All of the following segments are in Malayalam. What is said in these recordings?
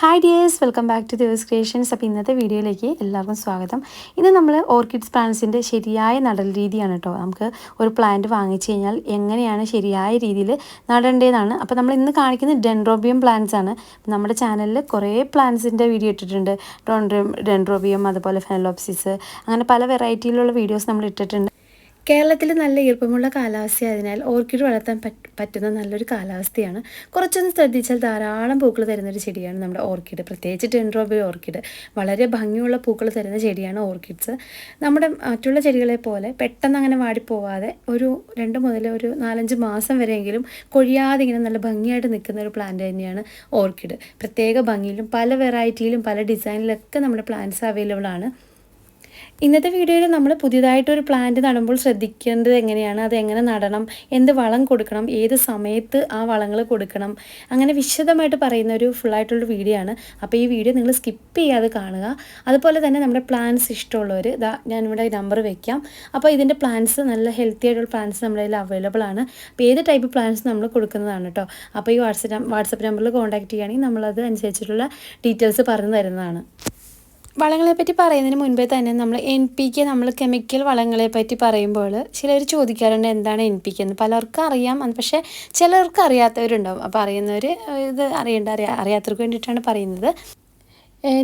Hi dears welcome back to Divas creations അപ്പോൾ ഇന്നത്തെ വീഡിയോയിലേക്ക് എല്ലാവർക്കും സ്വാഗതം. ഇന്ന് നമ്മൾ ഓർക്കിഡ്സ് പ്ലാന്റ്സിന്റെ ശരിയായ നടൽ രീതിയാണ് കേട്ടോ. നമുക്ക് ഒരു പ്ലാന്റ് വാങ്ങിച്ചു കഴിഞ്ഞാൽ എങ്ങനെയാണ് ശരിയായ രീതിയിൽ നടേണ്ടതെന്നാണ്. അപ്പോൾ നമ്മൾ ഇന്ന് കാണിക്കുന്നത് ഡെൻഡ്രോബിയം പ്ലാന്റ്സ് ആണ്. നമ്മുടെ ചാനലിൽ കുറേ പ്ലാന്റ്സിന്റെ വീഡിയോ ഇട്ടിട്ടുണ്ട്. ഡോൺഡ്രോം ഡെൻഡ്രോബിയം അതുപോലെ ഫെനലോപ്സിസ് അങ്ങനെ പല വെറൈറ്റിയിലുള്ള വീഡിയോസ് നമ്മൾ ഇട്ടിട്ടുണ്ട്. കേരളത്തിൽ നല്ല ഈർപ്പമുള്ള കാലാവസ്ഥയായതിനാൽ ഓർക്കിഡ് വളർത്താൻ പറ്റുന്ന നല്ലൊരു കാലാവസ്ഥയാണ്. കുറച്ചൊന്ന് ശ്രദ്ധിച്ചാൽ ധാരാളം പൂക്കൾ തരുന്ന ഒരു ചെടിയാണ് നമ്മുടെ ഓർക്കിഡ്. പ്രത്യേകിച്ച് ടെൻഡ്രോബി ഓർക്കിഡ്. വളരെ ഭംഗിയുള്ള പൂക്കൾ തരുന്ന ചെടിയാണ് ഓർക്കിഡ്സ്. നമ്മുടെ മറ്റുള്ള ചെടികളെ പോലെ പെട്ടെന്ന് അങ്ങനെ വാടിപ്പോവാതെ ഒരു രണ്ട് മുതൽ ഒരു നാലഞ്ച് മാസം വരെയെങ്കിലും കൊഴിയാതെ ഇങ്ങനെ നല്ല ഭംഗിയായിട്ട് നിൽക്കുന്ന ഒരു പ്ലാന്റ് തന്നെയാണ് ഓർക്കിഡ്. പ്രത്യേക ഭംഗിയിലും പല വെറൈറ്റിയിലും പല ഡിസൈനിലൊക്കെ നമ്മുടെ പ്ലാന്റ്സ് അവൈലബിൾ ആണ്. ഇന്നത്തെ വീഡിയോയിൽ നമ്മൾ പുതിയതായിട്ടൊരു പ്ലാന്റ് നടുമ്പോൾ ശ്രദ്ധിക്കേണ്ടത് എങ്ങനെയാണ്? അത് എങ്ങനെ നടണം? എന്ത് വളം കൊടുക്കണം? ഏത് സമയത്ത് ആ വളങ്ങൾ കൊടുക്കണം? അങ്ങനെ വിശദമായിട്ട് പറയുന്ന ഒരു ഫുള്ളായിട്ടുള്ള വീഡിയോ ആണ്. അപ്പോൾ ഈ വീഡിയോ നിങ്ങൾ സ്കിപ്പ് ചെയ്യാതെ കാണുക. അതുപോലെ തന്നെ നമ്മുടെ പ്ലാന്റ്സ് ഇഷ്ടമുള്ളവർ ഇതാ ഞാനിവിടെ നമ്പർ വെക്കാം. അപ്പോൾ ഇതിന്റെ പ്ലാന്റ്സ് നല്ല ഹെൽത്തി ആയിട്ടുള്ള പ്ലാന്റ്സ് നമ്മുടെ കയ്യിൽ അവൈലബിൾ ആണ്. അപ്പോൾ ഏത് ടൈപ്പ് പ്ലാന്റ്സ് നമ്മൾ കൊടുക്കുന്നതാണ് കേട്ടോ അപ്പോൾ ഈ വാട്സപ്പ് വാട്സപ്പ് നമ്പറിൽ കോൺടാക്ട് ചെയ്യുകയാണെങ്കിൽ നമ്മളത് അനുസരിച്ചിട്ടുള്ള ഡീറ്റെയിൽസ് പറഞ്ഞു തരുന്നതാണ്. വളങ്ങളെ പറ്റി പറയുന്നതിന് മുൻപേ തന്നെ നമ്മൾ എൻ പി കെ നമ്മൾ കെമിക്കൽ വളങ്ങളെ പറ്റി പറയുമ്പോൾ ചിലർ ചോദിക്കാറുണ്ട് എന്താണ് എൻ പി കെ എന്ന്. പലർക്കും അറിയാം. പക്ഷേ ചിലർക്ക് അറിയാത്തവരുണ്ടാവും. അപ്പോൾ അറിയുന്നവർ ഇത് അറിയേണ്ട അറിയാ അറിയാത്തവർക്ക് വേണ്ടിയിട്ടാണ് പറയുന്നത്.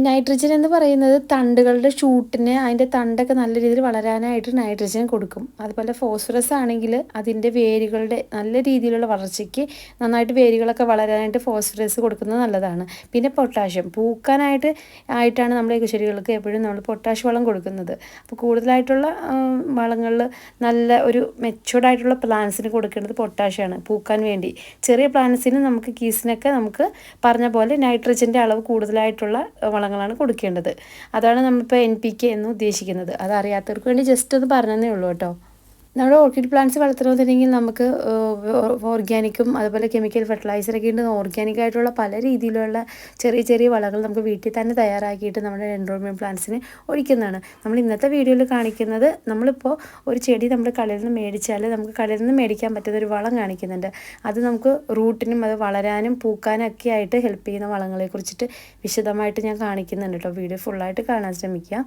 നൈട്രജൻ എന്ന് പറയുന്നത് തണ്ടുകളുടെ ഷൂട്ടിന് അതിന്റെ തണ്ടൊക്കെ നല്ല രീതിയിൽ വളരാനായിട്ട് നൈട്രജൻ കൊടുക്കും. അതുപോലെ ഫോസ്ഫറസ് ആണെങ്കിൽ അതിന്റെ വേരുകളുടെ നല്ല രീതിയിലുള്ള വളർച്ചയ്ക്ക് നന്നായിട്ട് വേരുകളൊക്കെ വളരാനായിട്ട് ഫോസ്ഫറസ് കൊടുക്കുന്നത് നല്ലതാണ്. പിന്നെ പൊട്ടാഷ്യം പൂക്കാനായിട്ട് ആയിട്ടാണ് നമ്മൾ ചെടികൾക്ക് എപ്പോഴും നമ്മൾ പൊട്ടാഷ് വളം കൊടുക്കുന്നത്. അപ്പോൾ കൂടുതലായിട്ടുള്ള വളങ്ങളിൽ നല്ല ഒരു മെച്ചുവർഡ് ആയിട്ടുള്ള പ്ലാന്റ്സിന് കൊടുക്കേണ്ടത് പൊട്ടാഷ്യാണ് പൂക്കാൻ വേണ്ടി. ചെറിയ പ്ലാന്റ്സിന് നമുക്ക് കീസിനൊക്കെ നമുക്ക് പറഞ്ഞ പോലെ നൈട്രജന്റെ അളവ് കൂടുതലായിട്ടുള്ള വളങ്ങളാണ് കൊടുക്കേണ്ടത്. അതാണ് നമ്മളിപ്പോൾ എൻ പി കെ എന്ന് ഉദ്ദേശിക്കുന്നത്. അത് അറിയാത്തവർക്ക് വേണ്ടി ജസ്റ്റ് ഒന്ന് പറഞ്ഞതേ ഉള്ളൂ കേട്ടോ. നമ്മുടെ ഓർക്കിഡ് പ്ലാന്റ്സ് വളർത്തണമെന്നുണ്ടെങ്കിൽ നമുക്ക് ഓർഗാനിക്കും അതുപോലെ കെമിക്കൽ ഫെർട്ടിലൈസറൊക്കെ ഉണ്ട് ഓർഗാനിക് ആയിട്ടുള്ള പല രീതിയിലുള്ള ചെറിയ ചെറിയ വളകൾ നമുക്ക് വീട്ടിൽ തന്നെ തയ്യാറാക്കിയിട്ട് നമ്മുടെ എൻറോൾമെന്റ് പ്ലാന്റ്സിന് ഒഴിക്കുന്നതാണ്. നമ്മൾ ഇന്നത്തെ വീഡിയോയിൽ കാണിക്കുന്നത് നമ്മളിപ്പോൾ ഒരു ചെടി നമ്മൾ കടയിൽ നിന്ന് മേടിച്ചാൽ നമുക്ക് കടയിൽ നിന്ന് മേടിക്കാൻ പറ്റുന്ന ഒരു വളം കാണിക്കുന്നുണ്ട്. അത് നമുക്ക് റൂട്ടിനും അത് വളരാനും പൂക്കാനും ഒക്കെ ആയിട്ട് ഹെൽപ്പ് ചെയ്യുന്ന വളങ്ങളെ കുറിച്ചിട്ട് വിശദമായിട്ട് ഞാൻ കാണിക്കുന്നുണ്ട് കേട്ടോ. വീഡിയോ ഫുള്ളായിട്ട് കാണാൻ ശ്രമിക്കുക.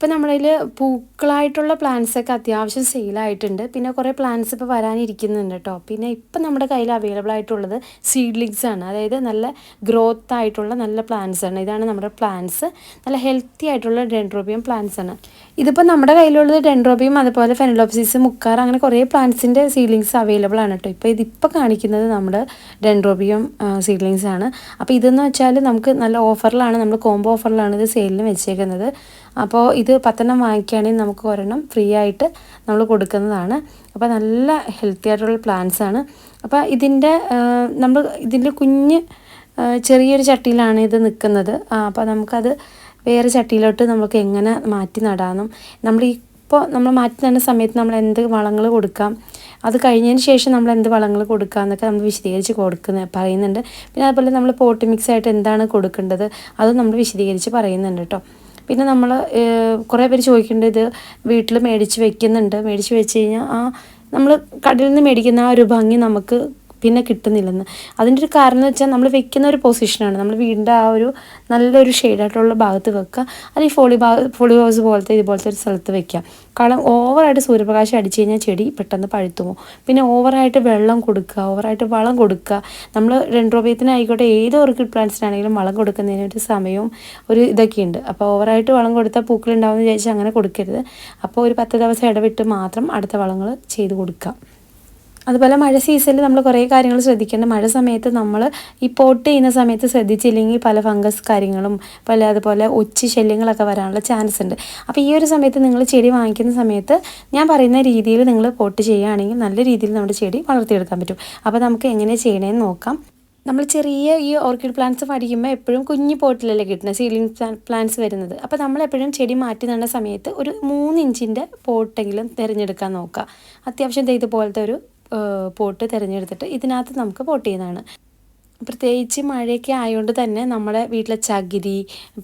ഇപ്പോൾ നമ്മളതിൽ പൂക്കളായിട്ടുള്ള പ്ലാന്റ്സൊക്കെ അത്യാവശ്യം സെയിലായിട്ടുണ്ട് പിന്നെ കുറേ പ്ലാന്റ്സ് ഇപ്പോൾ വരാനിരിക്കുന്നുണ്ട് കേട്ടോ പിന്നെ ഇപ്പം നമ്മുടെ കയ്യിൽ അവൈലബിൾ ആയിട്ടുള്ളത് സീഡ്ലിങ്സ് ആണ്. അതായത് നല്ല ഗ്രോത്ത് ആയിട്ടുള്ള നല്ല പ്ലാന്റ്സ് ആണ്. ഇതാണ് നമ്മുടെ പ്ലാന്റ്സ് നല്ല ഹെൽത്തി ആയിട്ടുള്ള ഡെൻഡ്രോബിയം പ്ലാന്റ്സ് ആണ്. ഇതിപ്പോൾ നമ്മുടെ കയ്യിലുള്ളത് ഡെൻഡ്രോബിയം അതുപോലെ ഫെനലോപ്സിസ് മുക്കാർ അങ്ങനെ കുറേ പ്ലാന്റ്സിന്റെ സീഡ്ലിങ്സ് അവൈലബിൾ ആണ് കേട്ടോ ഇപ്പോൾ ഇതിപ്പോൾ കാണിക്കുന്നത് നമ്മുടെ ഡെൻഡ്രോബിയം സീഡ്ലിങ്സ് ആണ്. അപ്പോൾ ഇതെന്ന് വെച്ചാൽ നമുക്ക് നല്ല ഓഫറിലാണ് നമ്മൾ കോംബോ ഓഫറിലാണ് ഇത് സെയിലിന് വെച്ചേക്കുന്നത്. അപ്പോൾ ഇത് പത്തെണ്ണം വാങ്ങിക്കുകയാണെങ്കിൽ നമുക്ക് ഒരെണ്ണം ഫ്രീ ആയിട്ട് നമ്മൾ കൊടുക്കുന്നതാണ്. അപ്പോൾ നല്ല ഹെൽത്തി ആയിട്ടുള്ള പ്ലാന്റ്സ് ആണ്. അപ്പോൾ ഇതിന്റെ നമ്മൾ ഇതിന്റെ കുഞ്ഞ് ചെറിയൊരു ചട്ടിയിലാണ് ഇത് നിൽക്കുന്നത്. അപ്പോൾ നമുക്കത് വേറെ ചട്ടിയിലോട്ട് നമുക്ക് എങ്ങനെ മാറ്റി നടാനും നമ്മൾ ഇപ്പോൾ നമ്മൾ മാറ്റി നടുന്ന സമയത്ത് നമ്മൾ എന്ത് വളങ്ങൾ കൊടുക്കാം അത് കഴിഞ്ഞതിന് ശേഷം നമ്മൾ എന്ത് വളങ്ങൾ കൊടുക്കുക എന്നൊക്കെ നമ്മൾ വിശദീകരിച്ച് കൊടുക്കുന്ന പറയുന്നുണ്ട്. പിന്നെ അതുപോലെ നമ്മൾ പോട്ട് മിക്സ് ആയിട്ട് എന്താണ് കൊടുക്കേണ്ടത് അതും നമ്മൾ വിശദീകരിച്ച് പറയുന്നുണ്ട് കേട്ടോ. പിന്നെ നമ്മൾ കുറേ പേര് ചോദിക്കേണ്ടത് ഇത് വീട്ടിൽ മേടിച്ച് വെക്കുന്നുണ്ട്. മേടിച്ച് വെച്ച് കഴിഞ്ഞാൽ ആ നമ്മൾ കടയിൽ നിന്ന് മേടിക്കുന്ന ആ ഒരു ഭംഗി നമുക്ക് പിന്നെ കിട്ടുന്നില്ലെന്ന്. അതിന്റെ ഒരു കാരണം എന്ന് വെച്ചാൽ നമ്മൾ വെക്കുന്ന ഒരു പൊസിഷനാണ് നമ്മൾ വീടിന്റെ ആ ഒരു നല്ലൊരു ഷെയ്ഡായിട്ടുള്ള ഭാഗത്ത് വെക്കുക. ഈ ഫോളി ഭാഗ ഫോളി ഹൗസ് പോലത്തെ ഇതുപോലത്തെ ഒരു സ്ഥലത്ത് വെക്കുക. കാരണം ഓവറായിട്ട് സൂര്യപ്രകാശം അടിച്ചു കഴിഞ്ഞാൽ ചെടി പെട്ടെന്ന് പഴുത്തു പോകും പിന്നെ ഓവറായിട്ട് വെള്ളം കൊടുക്കുക ഓവറായിട്ട് വളം കൊടുക്കുക. നമ്മൾ രണ്ടോപയത്തിനായിക്കോട്ടെ ഏത് ഓർക്കിഡ് പ്ലാന്റ്സിനാണെങ്കിലും വളം കൊടുക്കുന്നതിന് ഒരു സമയവും ഒരു ഇതൊക്കെ ഉണ്ട്. അപ്പോൾ ഓവറായിട്ട് വളം കൊടുത്താൽ പൂക്കളുണ്ടാവുമെന്ന് വിചാരിച്ചാൽ അങ്ങനെ കൊടുക്കരുത്. അപ്പോൾ ഒരു പത്ത് ദിവസം ഇടവിട്ട് മാത്രം അടുത്ത വളങ്ങൾ ചെയ്ത് കൊടുക്കുക. അതുപോലെ മഴ സീസണിൽ നമ്മൾ കുറേ കാര്യങ്ങൾ ശ്രദ്ധിക്കേണ്ട. മഴ സമയത്ത് നമ്മൾ ഈ പോട്ട് ചെയ്യുന്ന സമയത്ത് ശ്രദ്ധിച്ചില്ലെങ്കിൽ പല ഫംഗസ് കാര്യങ്ങളും പല അതുപോലെ ഒച്ചി ശല്യങ്ങളൊക്കെ വരാനുള്ള ചാൻസ് ഉണ്ട്. അപ്പോൾ ഈ ഒരു സമയത്ത് നിങ്ങൾ ചെടി വാങ്ങിക്കുന്ന സമയത്ത് ഞാൻ പറയുന്ന രീതിയിൽ നിങ്ങൾ പോട്ട് ചെയ്യുകയാണെങ്കിൽ നല്ല രീതിയിൽ നമ്മുടെ ചെടി വളർത്തിയെടുക്കാൻ പറ്റും. അപ്പോൾ നമുക്ക് എങ്ങനെ ചെയ്യണമെന്ന് നോക്കാം. നമ്മൾ ചെറിയ ഈ ഓർക്കിഡ് പ്ലാന്റ്സ് പഠിക്കുമ്പോൾ എപ്പോഴും കുഞ്ഞു പോട്ടിലല്ലേ കിട്ടുന്നത് സീലിംഗ് പ്ലാന്റ്സ് വരുന്നത്. അപ്പോൾ നമ്മൾ എപ്പോഴും ചെടി മാറ്റി നടുന്ന സമയത്ത് ഒരു മൂന്ന് ഇഞ്ചിന്റെ പോട്ടെങ്കിലും തിരഞ്ഞെടുക്കാൻ നോക്കുക. അത്യാവശ്യം ഇതുപോലത്തെ ഒരു പോട്ട് തിരഞ്ഞെടുത്തിട്ട് ഇതിനകത്ത് നമുക്ക് പോട്ട് ചെയ്യുന്നതാണ്. പ്രത്യേകിച്ച് മഴയൊക്കെ ആയതുകൊണ്ട് തന്നെ നമ്മുടെ വീട്ടിലെ ചകിരി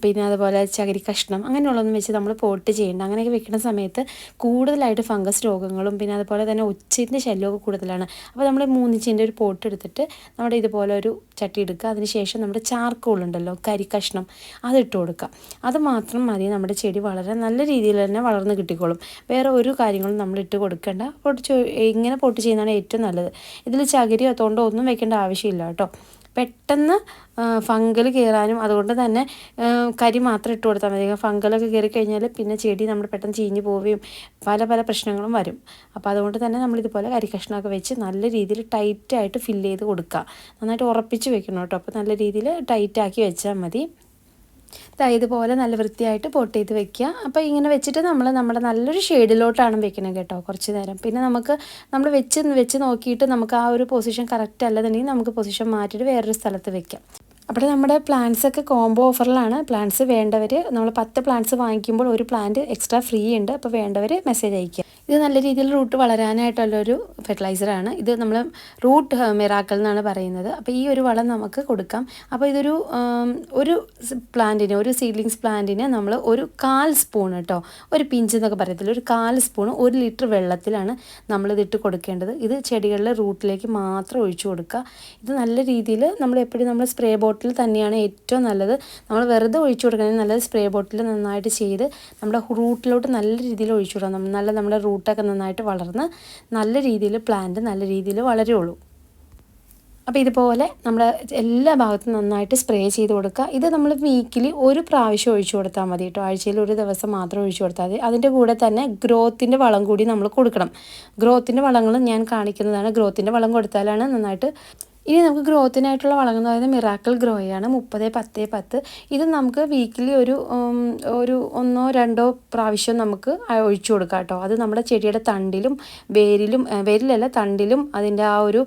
പിന്നെ അതുപോലെ ചകിരി കഷ്ണം അങ്ങനെയുള്ളതൊന്നും വെച്ച് നമ്മൾ പോട്ട് ചെയ്യേണ്ട. അങ്ങനെയൊക്കെ വെക്കുന്ന സമയത്ത് കൂടുതലായിട്ട് ഫംഗസ് രോഗങ്ങളും പിന്നെ അതുപോലെ തന്നെ ഉച്ചിന്റെ ശല്യമൊക്കെ കൂടുതലാണ്. അപ്പോൾ നമ്മൾ മൂന്നിച്ചിന്റെ ഒരു പോട്ട് എടുത്തിട്ട് നമ്മുടെ ഇതുപോലെ ഒരു ചട്ടി എടുക്കുക. അതിനുശേഷം നമ്മുടെ ചാർക്കോൾ ഉണ്ടല്ലോ കരി കഷ്ണം അതിട്ട് കൊടുക്കുക. അത് മാത്രം മതി. നമ്മുടെ ചെടി വളരെ നല്ല രീതിയിൽ തന്നെ വളർന്ന് കിട്ടിക്കോളും. വേറെ ഒരു കാര്യങ്ങളും നമ്മൾ ഇട്ട് കൊടുക്കേണ്ട. പൊട്ട് ഇങ്ങനെ പൊട്ട് ചെയ്യുന്നതാണ് ഏറ്റവും നല്ലത്. ഇതിൽ ചകിരിയോ തൊണ്ടോ ഒന്നും വെക്കേണ്ട ആവശ്യമില്ല കേട്ടോ. പെട്ടെന്ന് ഫംഗൽ കയറാനും അതുകൊണ്ട് തന്നെ കരി മാത്രം ഇട്ട് കൊടുത്താൽ മതി. ഫംഗലൊക്കെ കയറി കഴിഞ്ഞാൽ പിന്നെ ചെടി നമ്മൾ പെട്ടെന്ന് ചീഞ്ഞ് പോവുകയും പല പല പ്രശ്നങ്ങളും വരും. അപ്പോൾ അതുകൊണ്ട് തന്നെ നമ്മൾ ഇതുപോലെ കരി കഷ്ണമൊക്കെ വെച്ച് നല്ല രീതിയിൽ ടൈറ്റായിട്ട് ഫില്ല് ചെയ്ത് കൊടുക്കുക. നന്നായിട്ട് ഉറപ്പിച്ച് വെക്കണം കേട്ടോ. അപ്പോൾ നല്ല രീതിയിൽ ടൈറ്റാക്കി വെച്ചാൽ മതി. ഇതുപോലെ നല്ല വൃത്തിയായിട്ട് പോട്ട് ചെയ്ത് വെക്കുക. അപ്പോൾ ഇങ്ങനെ വെച്ചിട്ട് നമ്മൾ നമ്മുടെ നല്ലൊരു ഷെയ്ഡിലോട്ടാണ് വെക്കണം കേട്ടോ കുറച്ച് നേരം. പിന്നെ നമുക്ക് നമ്മൾ വെച്ച് വെച്ച് നോക്കിയിട്ട് നമുക്ക് ആ ഒരു പൊസിഷൻ കറക്റ്റ് അല്ലെന്നുണ്ടെങ്കിൽ നമുക്ക് പൊസിഷൻ മാറ്റിയിട്ട് വേറൊരു സ്ഥലത്ത് വെക്കാം. അപ്പോൾ നമ്മുടെ പ്ലാന്റ്സ് ഒക്കെ കോംബോ ഓഫറിലാണ് പ്ലാന്റ്സ് വേണ്ടവർ നമ്മൾ പത്ത് പ്ലാന്റ്സ് വാങ്ങിക്കുമ്പോൾ ഒരു പ്ലാന്റ് എക്സ്ട്രാ ഫ്രീ ഉണ്ട്. അപ്പോൾ വേണ്ടവർ മെസ്സേജ് അയക്കുക ഇത് നല്ല രീതിയിൽ റൂട്ട് വളരാനായിട്ടുള്ളൊരു ഫെർട്ടിലൈസറാണ് ഇത് നമ്മൾ റൂട്ട് മെറാക്കൽ എന്നാണ് പറയുന്നത്. അപ്പോൾ ഈ ഒരു വളം നമുക്ക് കൊടുക്കാം. അപ്പോൾ ഇതൊരു ഒരു പ്ലാന്റിന് ഒരു സീഡ്ലിങ്സ് പ്ലാന്റിന് നമ്മൾ ഒരു കാൽ സ്പൂൺ കേട്ടോ ഒരു പിഞ്ച് എന്നൊക്കെ പറയത്തില്ല ഒരു കാൽ സ്പൂൺ ഒരു ലിറ്റർ വെള്ളത്തിലാണ് നമ്മൾ ഇതിട്ട് കൊടുക്കേണ്ടത്. ഇത് ചെടികളിലെ റൂട്ടിലേക്ക് മാത്രം ഒഴിച്ചു കൊടുക്കുക. ഇത് നല്ല രീതിയിൽ നമ്മൾ എപ്പോഴും നമ്മൾ സ്പ്രേ ബോട്ടിൽ തന്നെയാണ് ഏറ്റവും നല്ലത്. നമ്മൾ വെറുതെ ഒഴിച്ചു കൊടുക്കണമെങ്കിൽ നല്ലത് സ്പ്രേ ബോട്ടിൽ നന്നായിട്ട് ചെയ്ത് നമ്മുടെ റൂട്ടിലോട്ട് നല്ല രീതിയിൽ ഒഴിച്ചു കൊടുക്കണം. നല്ല നമ്മുടെ റൂട്ടൊക്കെ നന്നായിട്ട് വളർന്ന് നല്ല രീതിയിൽ പ്ലാന്റ് നല്ല രീതിയിൽ വളരുള്ളൂ. അപ്പോൾ ഇതുപോലെ നമ്മൾ എല്ലാ ഭാഗത്തും നന്നായിട്ട് സ്പ്രേ ചെയ്ത് കൊടുക്കുക. ഇത് നമ്മൾ വീക്കിലി ഒരു പ്രാവശ്യം ഒഴിച്ചു കൊടുത്താൽ മതി കേട്ടോ. ആഴ്ചയിൽ ഒരു ദിവസം മാത്രം ഒഴിച്ചു കൊടുത്താൽ മതി. അതിന്റെ കൂടെ തന്നെ ഗ്രോത്തിന്റെ വളം കൂടി നമ്മൾ കൊടുക്കണം. ഗ്രോത്തിന്റെ വളങ്ങൾ ഞാൻ കാണിക്കുന്നതാണ്. ഗ്രോത്തിന്റെ വളം കൊടുത്താലാണ് നന്നായിട്ട് ഇനി നമുക്ക് ഗ്രോത്തിനായിട്ടുള്ള വളങ്ങൾ എന്ന് പറയുന്നത് മിറാക്കിൾ ഗ്രോയാണ്. മുപ്പത് പത്ത് പത്ത്. ഇത് നമുക്ക് വീക്കിലി ഒരു ഒരു ഒന്നോ രണ്ടോ പ്രാവശ്യം നമുക്ക് ഒഴിച്ചു കൊടുക്കാം കേട്ടോ. അത് നമ്മുടെ ചെടിയുടെ തണ്ടിലും വേരിലും വേരിലല്ല തണ്ടിലും അതിന്റെ ആ ഒരു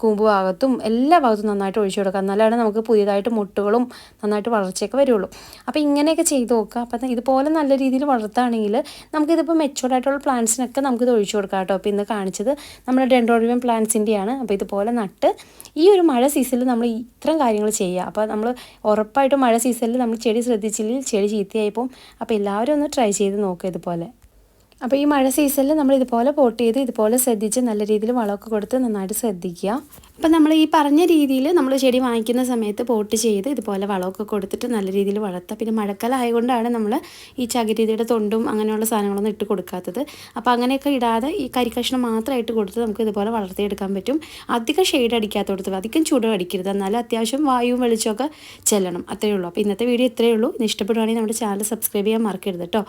കൂമ്പ് ഭാഗത്തും എല്ലാ ഭാഗത്തും നന്നായിട്ട് ഒഴിച്ചു കൊടുക്കാം. എന്നാലാണ് നമുക്ക് പുതിയതായിട്ട് മുട്ടുകളും നന്നായിട്ട് വളർച്ചയൊക്കെ വരുള്ളൂ. അപ്പോൾ ഇങ്ങനെയൊക്കെ ചെയ്ത് നോക്കുക. അപ്പം ഇതുപോലെ നല്ല രീതിയിൽ വളർത്തുകയാണെങ്കിൽ നമുക്കിതിപ്പോൾ മെച്ചുവർഡ് ആയിട്ടുള്ള പ്ലാന്റ്സിനൊക്കെ നമുക്കിത് ഒഴിച്ചു കൊടുക്കാം കേട്ടോ. അപ്പോൾ ഇന്ന് കാണിച്ചത് നമ്മുടെ ഡെൻഡോറിയം പ്ലാന്റ്സിന്റെയാണ് അപ്പോൾ ഇതുപോലെ നട്ട് ഈ ഒരു മഴ സീസണിൽ നമ്മൾ ഇത്തരം കാര്യങ്ങൾ ചെയ്യുക അപ്പോൾ നമ്മൾ ഉറപ്പായിട്ടും മഴ സീസണിൽ നമ്മൾ ചെടി ശ്രദ്ധിച്ചില്ലെങ്കിൽ ചെടി ചീത്തയായിപ്പോൾ അപ്പോൾ എല്ലാവരും ഒന്ന് ട്രൈ ചെയ്ത് നോക്കുക ഇതുപോലെ. അപ്പോൾ ഈ മഴ സീസണിൽ നമ്മൾ ഇതുപോലെ പോട്ട് ചെയ്ത് ഇതുപോലെ ശ്രദ്ധിച്ച് നല്ല രീതിയിൽ വളമൊക്കെ കൊടുത്ത് നന്നായിട്ട് ശ്രദ്ധിക്കുക. അപ്പം നമ്മൾ ഈ പറഞ്ഞ രീതിയിൽ നമ്മൾ ചെടി വാങ്ങിക്കുന്ന സമയത്ത് പോട്ട് ചെയ്ത് ഇതുപോലെ വളമൊക്കെ കൊടുത്തിട്ട് നല്ല രീതിയിൽ വളർത്തുക പിന്നെ മഴക്കാലമായതുകൊണ്ടാണ് നമ്മൾ ഈ ചകിരീതിയുടെ തൊണ്ടും അങ്ങനെയുള്ള സാധനങ്ങളൊന്നും ഇട്ട് കൊടുക്കാത്തത്. അപ്പോൾ അങ്ങനെയൊക്കെ ഇടാതെ ഈ കരിക്കഷ്ണം മാത്രമായിട്ട് കൊടുത്ത് നമുക്ക് ഇതുപോലെ വളർത്തിയെടുക്കാൻ പറ്റും. അധികം ഷെയ്ഡ് അടിക്കാത്ത കൊടുത്ത് അധികം ചൂട് അടിക്കരുത്. എന്നാലും അത്യാവശ്യം വായുവും വെളിച്ചമൊക്കെ ചെല്ലണം. അത്രയേ ഉള്ളൂ. അപ്പോൾ ഇന്നത്തെ വീഡിയോ ഇത്രയേ ഉള്ളൂ. ഇഷ്ടപ്പെടുവാണെങ്കിൽ നമ്മുടെ ചാനൽ സബ്സ്ക്രൈബ് ചെയ്യാൻ മറക്കരുത് കേട്ടോ